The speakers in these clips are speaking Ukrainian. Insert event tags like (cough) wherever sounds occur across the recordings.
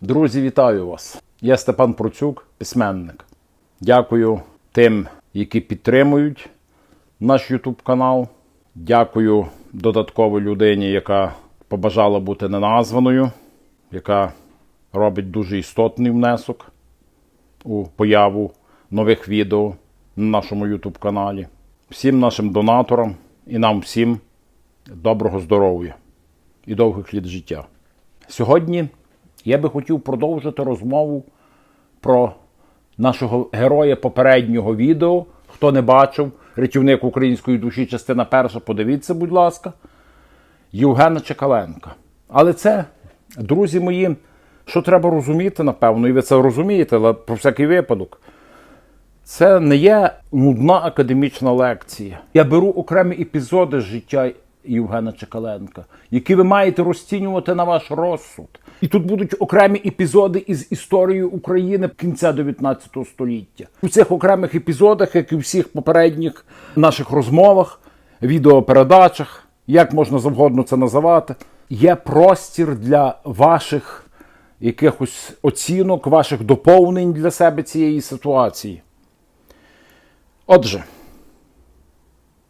Друзі, вітаю вас! Я Степан Процюк, письменник. Дякую тим, які підтримують наш YouTube канал. Дякую додатково людині, яка побажала бути неназваною, яка робить дуже істотний внесок у появу нових відео на нашому YouTube каналі. Всім нашим донаторам і нам всім доброго здоров'я і довгих літ життя. Сьогодні я би хотів продовжити розмову про нашого героя попереднього відео. Хто не бачив, рятівник української душі, частина перша, подивіться, будь ласка, Євгена Чекаленка. Але це, друзі мої, що треба розуміти, напевно, і ви це розумієте, але про всякий випадок. Це не є нудна академічна лекція. Я беру окремі епізоди з життя Євгена Чекаленка, які ви маєте розцінювати на ваш розсуд. І тут будуть окремі епізоди із історії України кінця 19 століття. У цих окремих епізодах, як і у всіх попередніх наших розмовах, відеопередачах, як можна завгодно це називати, є простір для ваших якихось оцінок, ваших доповнень для себе цієї ситуації. Отже,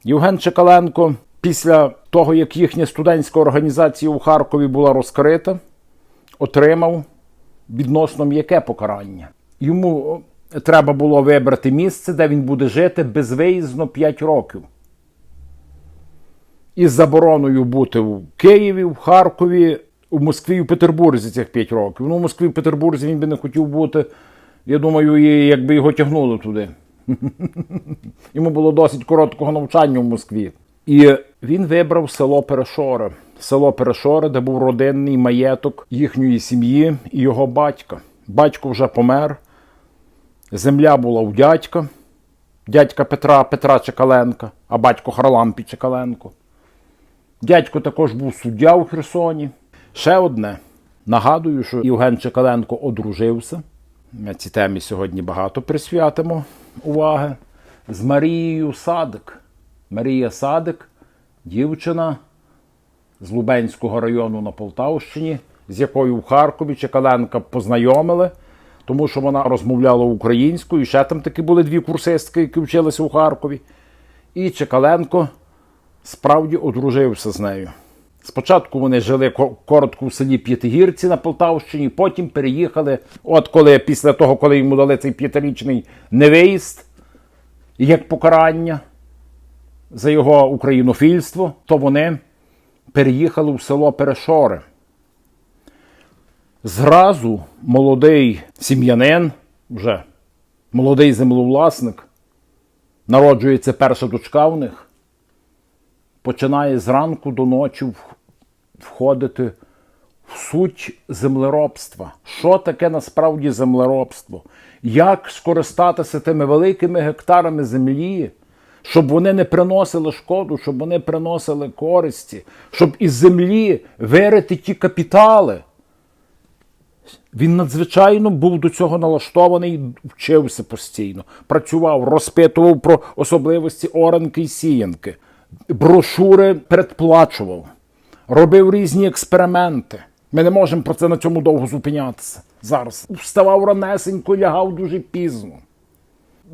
Євген Чекаленко після того, як їхня студентська організація у Харкові була розкрита, отримав відносно м'яке покарання. Йому треба було вибрати місце, де він буде жити безвиїзно 5 років. Із забороною бути в Києві, в Харкові, у Москві і в Петербурзі цих 5 років. Ну, у Москві в Петербурзі він би не хотів бути. Я думаю, і якби його тягнули туди. (laughs) Йому було досить короткого навчання в Москві. І він вибрав село Перешоре. Село Перешоре, де був родинний маєток їхньої сім'ї і його батька. Батько вже помер. Земля була у дядька, дядька Петра Петра Чекаленка, а батько Харлампі Чекаленко. Дядько також був суддя у Херсоні. Ще одне. Нагадую, що Євген Чекаленко одружився. Ми цій темі сьогодні багато присвятимо уваги. З Марією Садик. Марія Садик, дівчина з Лубенського району на Полтавщині, з якою в Харкові Чекаленка познайомили, тому що вона розмовляла українською. Ще там таки були дві курсистки, які вчилися у Харкові. І Чекаленко справді одружився з нею. Спочатку вони жили коротко у селі П'ятигірці на Полтавщині, потім переїхали. От коли після того, коли йому дали цей п'ятирічний невиїзд, як покарання за його українофільство, то вони переїхали в село Перешоре. Зразу молодий сім'янин, вже молодий землевласник, народжується перша дочка в них, починає зранку до ночі входити в суть землеробства. Що таке насправді землеробство? Як скористатися тими великими гектарами землі, щоб вони не приносили шкоду, щоб вони приносили користі, щоб із землі вирити ті капітали. Він надзвичайно був до цього налаштований, вчився постійно, працював, розпитував про особливості оранки і сіянки, брошури передплачував, робив різні експерименти. Ми не можемо про це на цьому довго зупинятися зараз. Вставав ранесенько, лягав дуже пізно.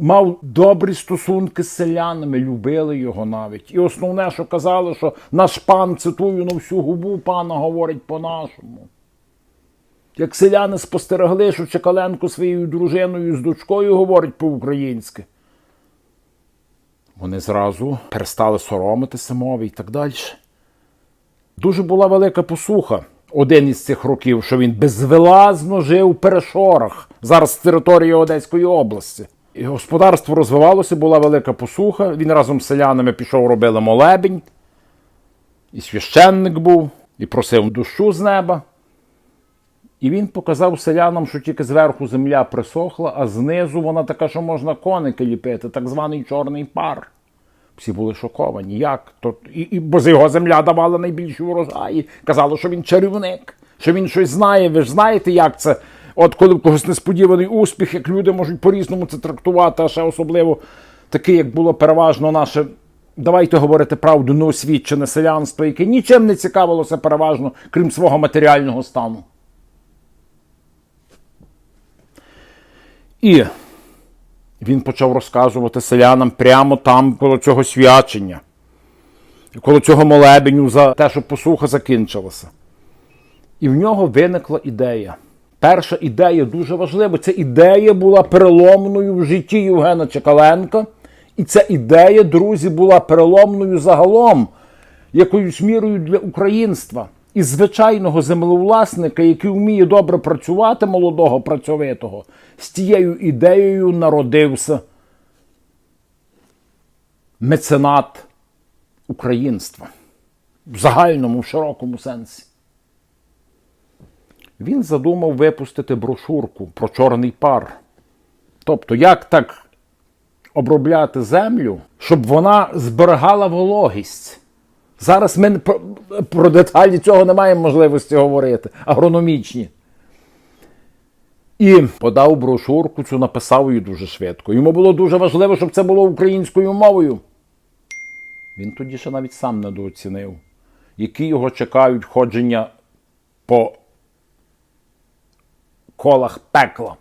Мав добрі стосунки з селянами, любили його навіть. І основне, що казали, що наш пан, цитую на всю губу, пана говорить по-нашому. Як селяни спостерегли, що Чекаленко своєю дружиною з дочкою говорить по-українськи. Вони зразу перестали соромитися мови і так далі. Дуже була велика посуха один із цих років, що він безвилазно жив у перешорах, зараз території Одеської області. Господарство розвивалося, була велика посуха. Він разом з селянами пішов, робили молебень. І священник був, і просив дощу з неба. І він показав селянам, що тільки зверху земля присохла, а знизу вона така, що можна коники ліпити, так званий чорний пар. Всі були шоковані. Як? То, і, і, бо з його земля давала найбільші урожаї. Казали, що він чарівник, що він щось знає. Ви ж знаєте, як це? От коли в когось несподіваний успіх, як люди можуть по-різному це трактувати, а ще особливо таке, як було переважно наше давайте говорити правду, неосвічене селянство, яке нічим не цікавилося переважно, крім свого матеріального стану. І він почав розказувати селянам прямо там, коло цього свячення, коло цього молебеню за те, щоб посуха закінчилася. І в нього виникла ідея. Перша ідея дуже важлива. Ця ідея була переломною в житті Євгена Чекаленка. І ця ідея, друзі, була переломною загалом, якоюсь мірою для українства. І звичайного землевласника, який вміє добре працювати, молодого працьовитого, з тією ідеєю народився меценат українства в загальному, в широкому сенсі. Він задумав випустити брошурку про чорний пар. Тобто, як так обробляти землю, щоб вона зберігала вологість. Зараз ми про, про деталі цього не маємо можливості говорити, агрономічні. І подав брошурку, цю написав її дуже швидко. Йому було дуже важливо, щоб це було українською мовою. Він тоді ще навіть сам недооцінив, які його чекають ходження по колах пекла.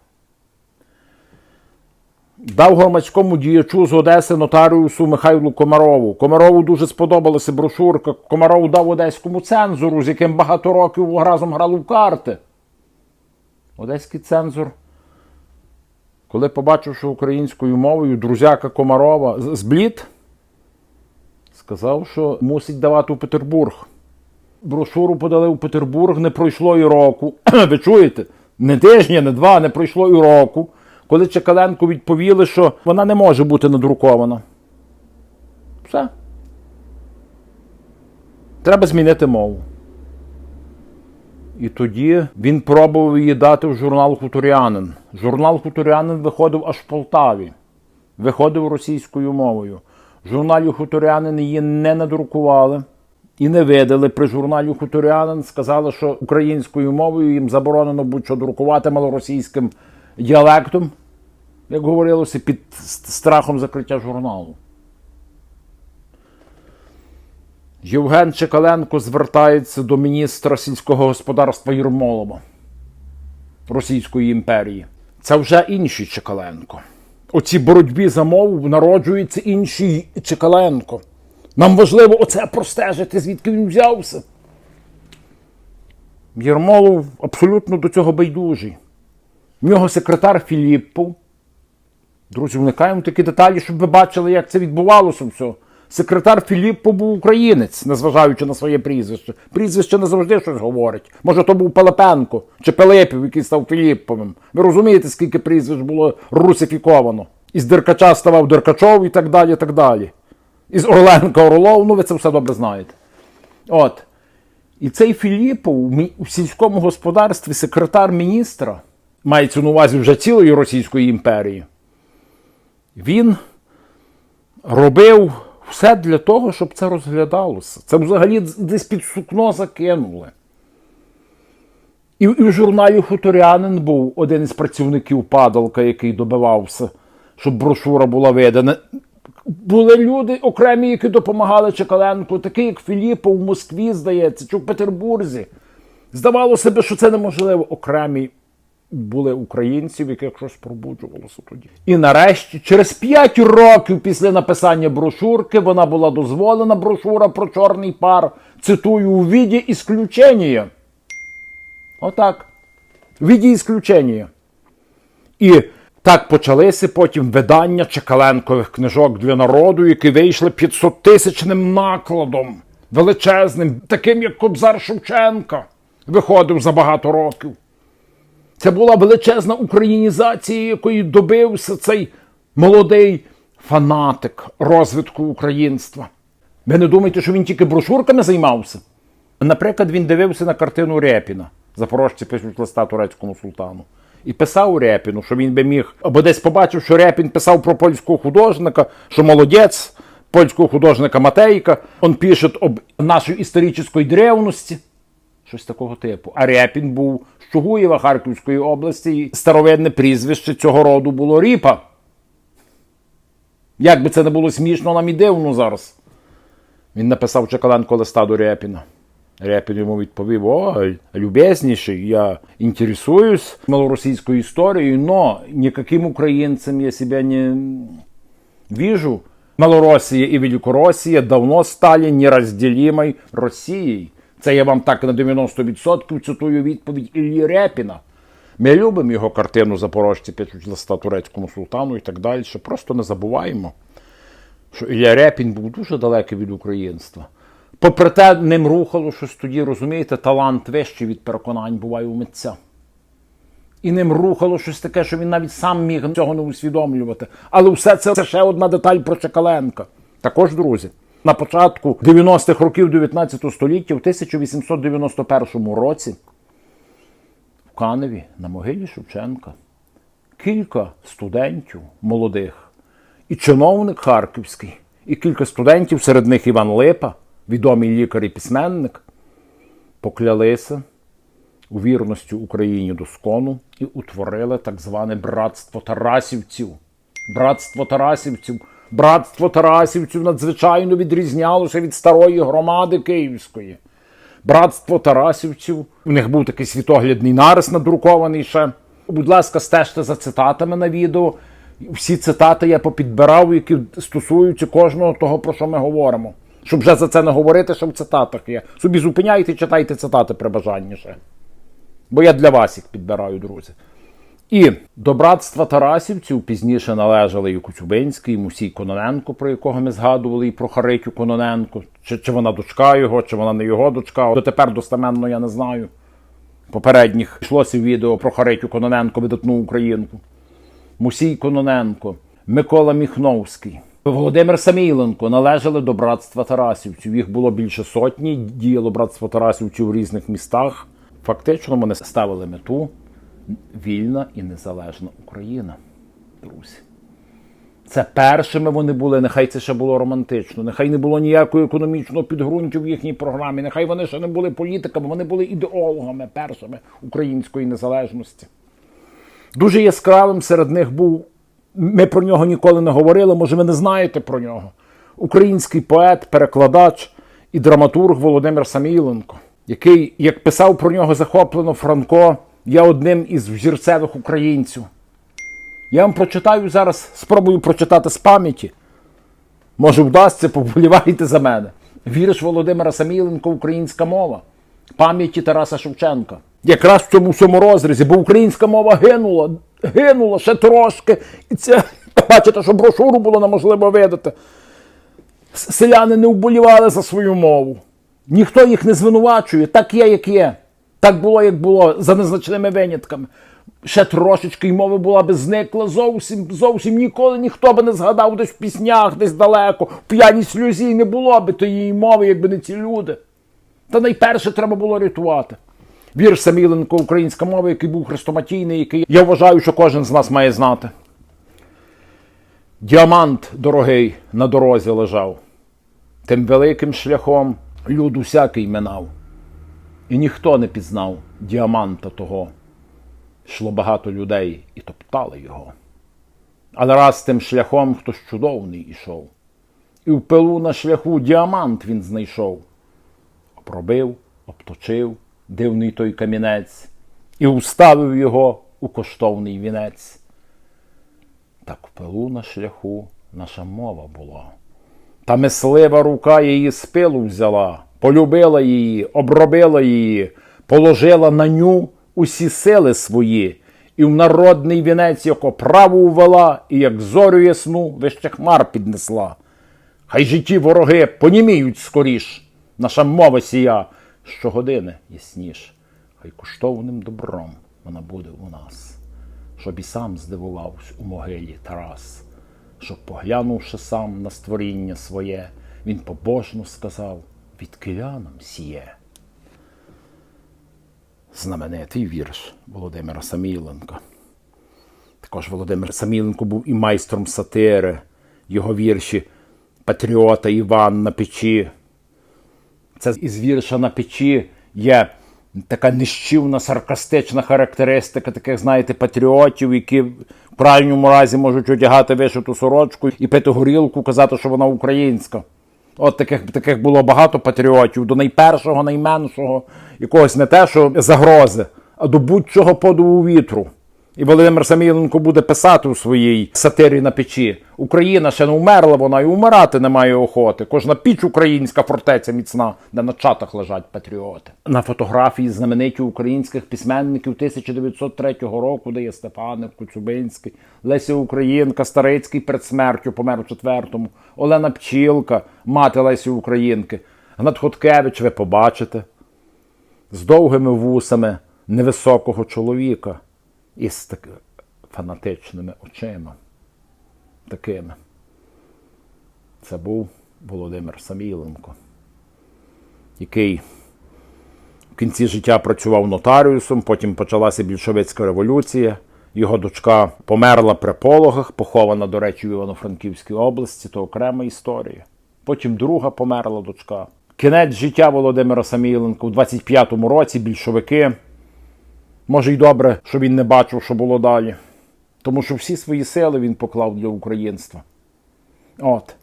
Дав громадському діячу з Одеси нотаріусу Михайлу Комарову. Комарову дуже сподобалася брошурка. Комаров дав одеському цензору, з яким багато років разом грали в карти. Одеський цензор, коли побачив, що українською мовою друзяка Комарова зблід, сказав, що мусить давати у Петербург. Брошуру подали у Петербург, не пройшло і року. (clears throat) Ви чуєте? Не тижня, не два, не пройшло і року. Коли Чекаленку відповіли, що вона не може бути надрукована. Все. Треба змінити мову. І тоді він пробував її дати в журнал Хуторянин. Журнал Хуторянин виходив аж в Полтаві. Виходив російською мовою. В журналі Хуторянин її не надрукували і не видали. При журналі Хуторянин сказали, що українською мовою їм заборонено будь-що друкувати малоросійським діалектом, як говорилося, під страхом закриття журналу. Євген Чекаленко звертається до міністра сільського господарства Єрмолова Російської імперії. Це вже інший Чекаленко. У цій боротьбі за мову народжується інший Чекаленко. Нам важливо оце простежити, звідки він взявся. Єрмолов абсолютно до цього байдужий. В нього секретар Філіппов. Друзі, вникаємо такі деталі, щоб ви бачили, як це відбувалося все. Секретар Філіппо був українець, незважаючи на своє прізвище. Прізвище не завжди щось говорить. Може, то був Пилипенко чи Пилипів, який став Філіпповим. Ви розумієте, скільки прізвищ було русифіковано. Із Деркача ставав Деркачов і так далі. так далі. Із Орленка Орлов, ну ви це все добре знаєте. От. І цей Філіпов у сільському господарстві секретар міністра, мається на увазі вже цілої Російської імперії, він робив все для того, щоб це розглядалося. Це взагалі десь під сукно закинули. І в журналі Хуторянин був один із працівників падалка, який добивався, щоб брошура була видана. Були люди окремі, які допомагали Чекаленку, такі як Філіппов в Москві, здається, чи в Петербурзі. Здавалося би, що це неможливо. Окремі були українці, в яких щось пробуджувалося тоді. І нарешті, через 5 років після написання брошурки, вона була дозволена брошура про чорний пар. Цитую у віді ісключення. Отак. Віді ісключення. І так почалися потім видання Чекаленкових книжок для народу, які вийшли 500-тисячним накладом, величезним, таким як Кобзар Шевченка, виходив за багато років. Це була величезна українізація, якої добився цей молодий фанатик розвитку українства. Ви не думаєте, що він тільки брошурками займався? Наприклад, він дивився на картину Репіна. Запорожці пишуть листа турецькому султану. І писав Репіну, що він би міг, або десь побачив, що Репін писав про польського художника, що молодець, польського художника Матейка. Он пише об нашій історичній древності. Щось такого типу. А Репін був з Чугуєва Харківської області, і старовинне прізвище цього роду було Ріпа. Як би це не було смішно, нам і дивно зараз. Він написав Чекаленко листа до Репіна. Репін йому відповів: О, любезніший, я інтересуюсь малоросійською історією, но никаким українцем я себе не вижу. Малороссия и Великороссия давно стали нерозділимою Росією. Це я вам так на 90% цитую відповідь Іллі Репіна. Ми любимо його картину Запорожці п'ять листа турецькому султану і так далі. Просто не забуваємо, що Ілля Репін був дуже далекий від українства. Попри те, ним рухало щось тоді, розумієте, талант вищий від переконань буває у митця. І ним рухало щось таке, що він навіть сам міг цього не усвідомлювати. Але все це, це ще одна деталь про Чекаленка. Також, друзі, на початку 90-х років 19 століття, в 1891 році, в Каневі на могилі Шевченка, кілька студентів молодих, і чиновник Харківський, і кілька студентів, серед них Іван Липа, відомий лікар і письменник, поклялися у вірності Україні доскону і утворили так зване братство Тарасівців. Братство Тарасівців. Братство Тарасівців надзвичайно відрізнялося від старої громади Київської. Братство Тарасівців. У них був такий світоглядний нарис надрукований ще. Будь ласка, стежте за цитатами на відео. Всі цитати я попідбирав, які стосуються кожного того, про що ми говоримо. Щоб вже за це не говорити, що в цитатах є. Собі зупиняйте читайте цитати при бажанні ще. Бо я для вас їх підбираю, друзі. І до братства Тарасівців пізніше належали і Коцюбинський, і Мусій Кононенко, про якого ми згадували, і про Харитю Кононенко. Чи, чи вона дочка його, чи вона не його дочка. Дотепер достеменно я не знаю. Попередніх йшлося відео про Харитю Кононенко, видатну українку. Мусій Кононенко, Микола Міхновський, Володимир Самійленко належали до братства Тарасівців. Їх було більше сотні, діяло братство Тарасівців у різних містах. Фактично вони ставили мету вільна і незалежна Україна, друзі. Це першими вони були, нехай це ще було романтично, нехай не було ніякого економічного підґрунтя в їхній програмі, нехай вони ще не були політиками, вони були ідеологами першими української незалежності. Дуже яскравим серед них був, ми про нього ніколи не говорили, може ви не знаєте про нього. Український поет, перекладач і драматург Володимир Самійленко, який, як писав про нього захоплено Франко, є одним із взірцевих українців. Я вам прочитаю зараз, спробую прочитати з пам'яті. Може, вдасться, поболівайте за мене. Віриш Володимира Саміленко, українська мова, пам'яті Тараса Шевченка. Якраз в цьому всьому розрізі, бо українська мова гинула, гинула ще трошки. І це, бачите, що брошуру було неможливо видати. Селяни не вболівали за свою мову. Ніхто їх не звинувачує, так є, як є. Так було, як було, за незначними винятками. Ще трошечки й мови була би зникла зовсім, зовсім ніколи ніхто би не згадав десь в піснях, десь далеко, в п'яній сльозі не було би тієї мови, якби не ці люди. Та найперше треба було рятувати. Вірш Саміленко, українська мова, який був хрестоматійний, який я вважаю, що кожен з нас має знати. Діамант дорогий на дорозі лежав, тим великим шляхом люд усякий минав. І ніхто не пізнав діаманта того. Йшло багато людей і топтали його. Але раз тим шляхом хтось чудовний ішов, і в пилу на шляху діамант він знайшов. Обробив, обточив дивний той камінець і уставив його у коштовний вінець. Так в пилу на шляху наша мова була. Та мислива рука її з пилу взяла, полюбила її, обробила її, положила на ню усі сили свої, і в народний вінець яко праву ввела, і як зорю ясну вище хмар піднесла. Хай житті вороги поніміють скоріш, наша мова сія, щогодини ясніш, хай коштовним добром вона буде у нас, щоб і сам здивувався у могилі Тарас, щоб, поглянувши сам на створіння своє, він побожно сказав від килянам сіє. Знаменитий вірш Володимира Саміленка. Також Володимир Саміленко був і майстром сатири, його вірші Патріота Іван на печі. Це із вірша на печі є така нищівна, саркастична характеристика таких, знаєте, патріотів, які в крайньому разі можуть одягати вишиту сорочку і пити горілку, казати, що вона українська. От таких, таких було багато патріотів, до найпершого, найменшого, якогось не те, що загрози, а до будь-чого подуву вітру. І Володимир Саміленко буде писати у своїй сатирі на печі: Україна ще не вмерла, вона і умирати не має охоти. Кожна піч українська фортеця міцна, де на чатах лежать патріоти. На фотографії знамениті українських письменників 1903 року, де є Степанов, Коцюбинський, Леся Українка, Старицький перед смертю помер у четвертому, Олена Пчілка, мати Лесі Українки, Гнат Хоткевич, ви побачите, з довгими вусами невисокого чоловіка із так фанатичними очима. Такими. Це був Володимир Саміленко, який в кінці життя працював нотаріусом, потім почалася більшовицька революція. Його дочка померла при пологах, похована, до речі, в Івано-Франківській області, то окрема історія. Потім друга померла дочка. Кінець життя Володимира Саміленко у 25-му році більшовики. Може й добре, що він не бачив, що було далі. Тому що всі свої сили він поклав для українства. От.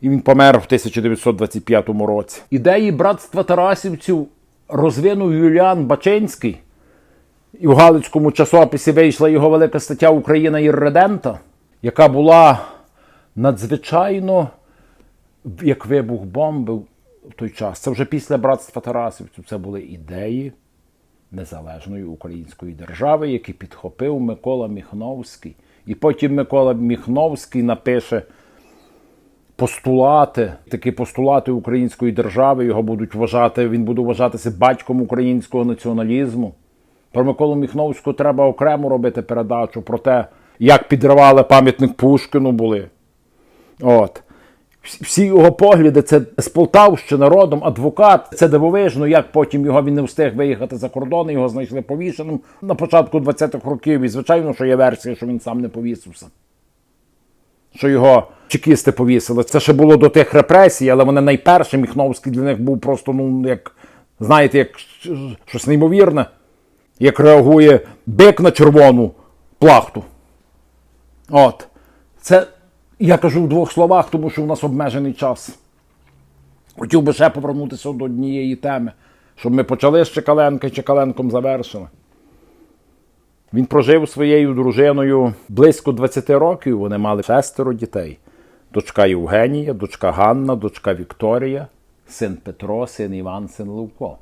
І він помер в 1925 році. Ідеї братства Тарасівців розвинув Юліан Бачинський. І в Галицькому часописі вийшла його велика стаття Україна ірредента, яка була надзвичайно як вибух бомби в той час. Це вже після братства Тарасівців. Це були ідеї незалежної української держави, які підхопив Микола Міхновський. І потім Микола Міхновський напише постулати, такі постулати української держави. Його будуть вважати, він буде вважатися батьком українського націоналізму. Про Миколу Міхновського треба окремо робити передачу про те, як підривали пам'ятник Пушкіну були. От. Всі його погляди, це з Полтавщини родом, адвокат. Це дивовижно, як потім його він не встиг виїхати за кордон, його знайшли повішеним на початку 20-х років. І звичайно, що є версія, що він сам не повісився. Що його чекісти повісили. Це ще було до тих репресій, але вони найперші Міхновський для них був просто, ну, як, знаєте, як щось неймовірне, як реагує бик на червону плахту. От. Це я кажу в двох словах, тому що у нас обмежений час. Хотів би ще повернутися до однієї теми, щоб ми почали з Чекаленка і Чекаленком завершили. Він прожив своєю дружиною близько 20 років. Вони мали шестеро дітей: дочка Євгенія, дочка Ганна, дочка Вікторія, син Петро, син Іван, син Левко.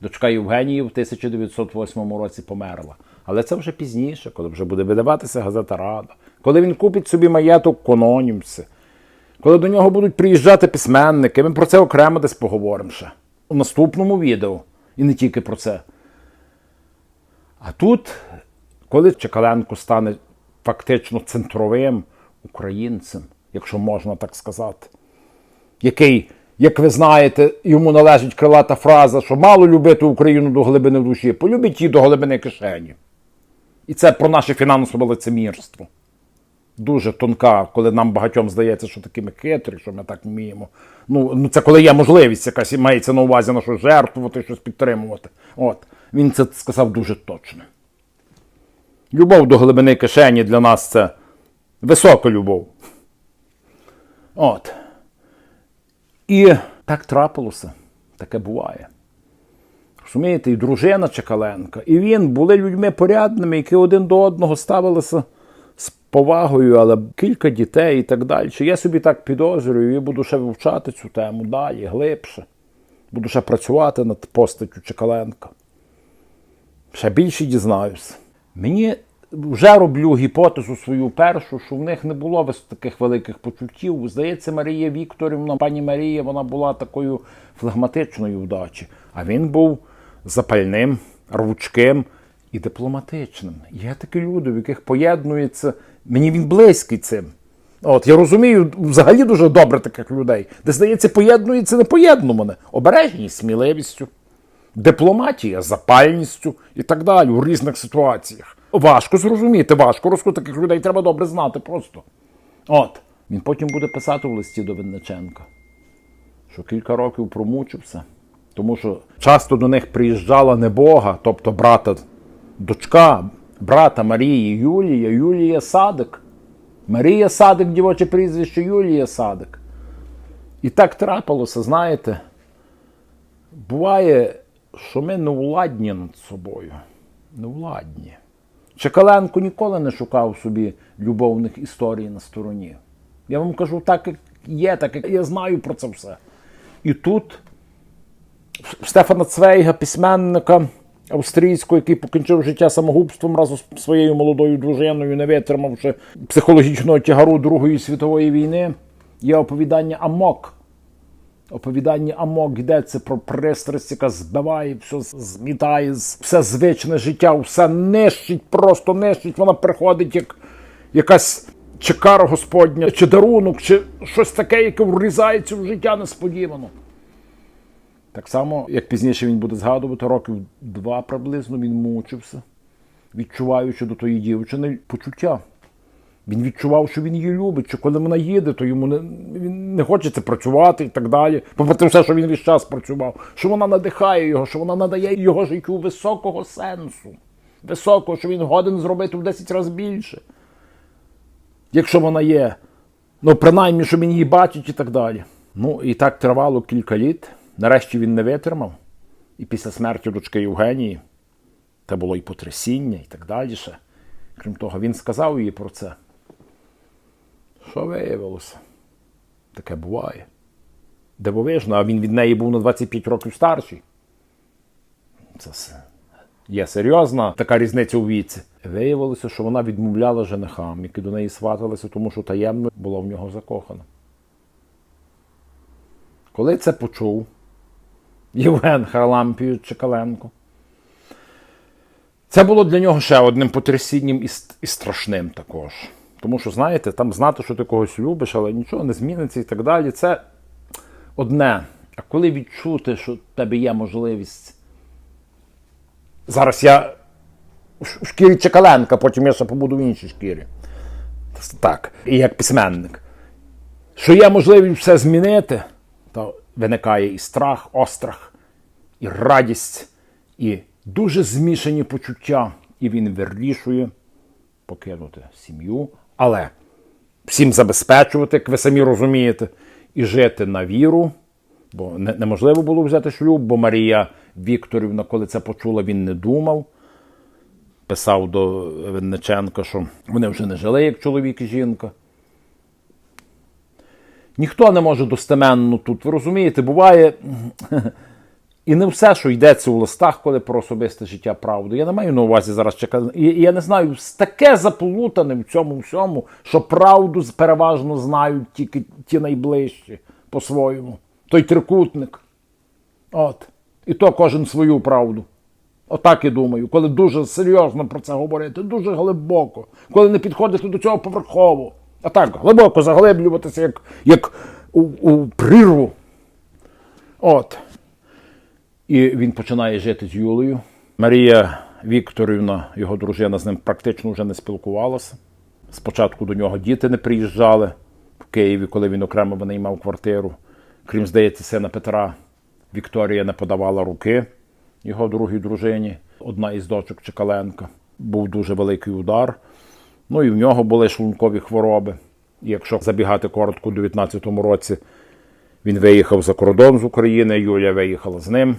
Дочка Євгенії в 1908 році померла. Але це вже пізніше, коли вже буде видаватися газета Рада, коли він купить собі маєток Кононімси, коли до нього будуть приїжджати письменники, ми про це окремо десь поговоримо ще у наступному відео. І не тільки про це. А тут, коли Чекаленко стане фактично центровим українцем, якщо можна так сказати, який, як ви знаєте, йому належить крилата фраза, що мало любити Україну до глибини душі, полюбіть її до глибини кишені. І це про наше фінансове лицемірство. Дуже тонка, коли нам багатьом здається, що такі ми хитрі, що ми так вміємо. Ну, ну це коли є можливість якась мається на увазі на щось жертвувати, щось підтримувати. От. Він це сказав дуже точно. Любов до глибини кишені для нас це висока любов. От. І так трапилося. Таке буває. Розумієте, і дружина Чекаленка, і він були людьми порядними, які один до одного ставилися з повагою, але кілька дітей і так далі. Я собі так підозрюю і буду ще вивчати цю тему далі, глибше. Буду ще працювати над постаттю Чекаленка. Ще більше дізнаюся. Мені вже роблю гіпотезу свою першу, що в них не було таких великих почуттів. Здається, Марія Вікторівна, пані Марія, вона була такою флегматичною вдачі. А він був запальним, рвучким і дипломатичним. Є такі люди, в яких поєднується. Мені він близький цим. От, я розумію, взагалі дуже добре таких людей, де, здається, поєднується непоєднуване. Обережність сміливістю, дипломатія, запальністю і так далі у різних ситуаціях. Важко зрозуміти, важко розкрити таких людей треба добре знати просто. От. Він потім буде писати в листі до Винниченка, що кілька років промучився, тому що часто до них приїжджала не Бога, тобто брата, дочка брата Марії Юлія, Юлія Садик. Марія Садик, дівоче прізвище Юлія Садик. І так трапилося, знаєте. Буває, що ми невладні над собою. Невладні. Чекаленко ніколи не шукав собі любовних історій на стороні. Я вам кажу, так як є, так як я знаю про це все. І тут Стефана Цвейга, письменника австрійського, який покінчив життя самогубством разом з своєю молодою дружиною, не витримавши психологічного тягару Другої світової війни, є оповідання Амок. Оповідання Амок йдеться про пристрасть, яка збиває, все змітає, все звичне життя, все нищить, просто нищить. Вона приходить як якась чи кара Господня, чи дарунок, чи щось таке, яке врізається в життя несподівано. Так само, як пізніше він буде згадувати, років два приблизно він мучився, відчуваючи до тої дівчини почуття. Він відчував, що він її любить, що коли вона їде, то йому не, він не хочеться працювати і так далі. Попри все, що він весь час працював, що вона надихає його, що вона надає його життю високого сенсу, високого, що він годен зробити в 10 разів більше. Якщо вона є, ну принаймні, що він її бачить і так далі. Ну і так тривало кілька літ. Нарешті він не витримав. І після смерті дочки Євгенії, це було і потрясіння, і так далі. Крім того, він сказав їй про це. Що виявилося? Таке буває. Дивовижно, а він від неї був на 25 років старший. Це. Є серйозна така різниця у віці. Виявилося, що вона відмовляла женихам, які до неї сваталися, тому що таємно була в нього закохана. Коли це почув Євген Харлампійович Чекаленко, це було для нього ще одним потрясінням і, страшним також. Тому що, знаєте, там знати, що ти когось любиш, але нічого не зміниться і так далі. Це одне. А коли відчути, що в тебе є можливість. Зараз я в шкірі Чекаленка, потім я ще побуду в іншій шкірі. Так, і як письменник. Що є можливість все змінити, то виникає і страх, острах, і радість, і дуже змішані почуття. І він вирішує покинути сім'ю, але всім забезпечувати, як ви самі розумієте, і жити на віру. Бо неможливо було взяти шлюб, бо Марія Вікторівна, коли це почула, він не думав. Писав до Винниченка, що вони вже не жили як чоловік і жінка. Ніхто не може достеменно тут. Ви розумієте, буває. І не все, що йдеться у листах, коли про особисте життя правду. Я не маю на увазі зараз чекати. І я не знаю, таке заплутане в цьому всьому, що правду переважно знають тільки ті найближчі по-своєму. Той трикутник. От. І то кожен свою правду. Отак і думаю, коли дуже серйозно про це говорити, дуже глибоко, коли не підходити до цього поверхово. А так, глибоко заглиблюватися, як, як у, у прірву. От. І він починає жити з Юлею. Марія Вікторівна, його дружина, з ним практично вже не спілкувалася. Спочатку до нього діти не приїжджали в Києві, коли він окремо винаймав квартиру. Крім, здається, сина Петра, Вікторія не подавала руки його другій дружині, одна із дочок Чекаленка. Був дуже великий удар. Ну і в нього були шлункові хвороби. І якщо забігати коротко, у 19-му році він виїхав за кордон з України, Юля виїхала з ним.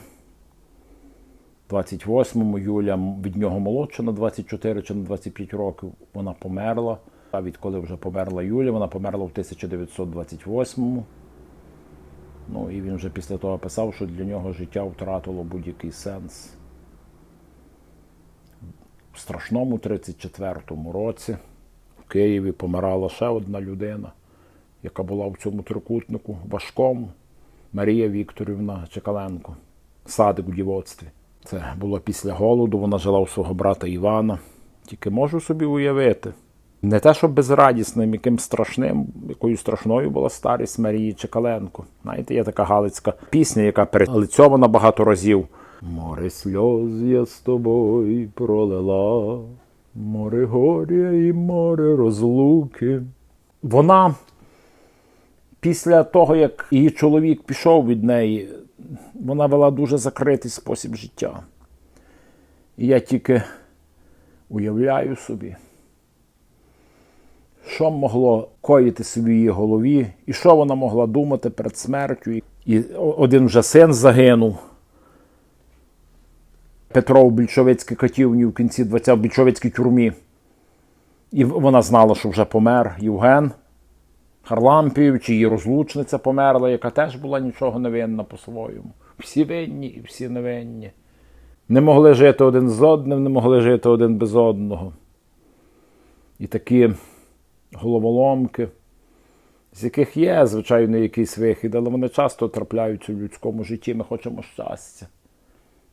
28-му Юля від нього молодша на 24 чи на 25 років. Вона померла. А відколи вже померла Юля, вона померла в 1928-му. Ну і він вже після того писав, що для нього життя втратило будь-який сенс. В страшному 34-му році в Києві помирала ще одна людина, яка була в цьому трикутнику важкому. Марія Вікторівна Чекаленко, садик в дівоцтві. Це було після голоду, вона жила у свого брата Івана. Тільки можу собі уявити. Не те, що безрадісним, яким страшним, якою страшною була старість Марії Чекаленко. Знаєте, є така галицька пісня, яка перелицьована багато разів. Море сльоз я з тобою пролила, море горя і море розлуки. Вона після того, як її чоловік пішов від неї, вона вела дуже закритий спосіб життя. І я тільки уявляю собі, що могло коїти собі її голові, і що вона могла думати перед смертю. І один вже син загинув. Петро в більшовицькій катівні в кінці 20 в більшовицькій тюрмі. І вона знала, що вже помер Євген Харлампів, чи її розлучниця померла, яка теж була нічого не винна по-своєму. Всі винні і всі невинні. Не могли жити один з одним, не могли жити один без одного. І такі головоломки, з яких є, звичайно, якийсь вихід, але вони часто трапляються в людському житті. Ми хочемо щастя.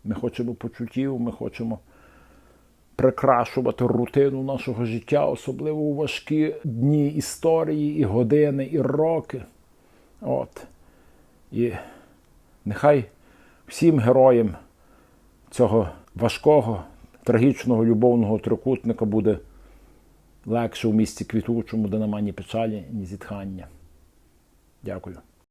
Ми хочемо почуттів, ми хочемо прикрашувати рутину нашого життя, особливо у важкі дні історії, і години, і роки. От. І нехай всім героям цього важкого, трагічного любовного трикутника буде легше в місті квітучому, де нема ні печалі, ні зітхання. Дякую.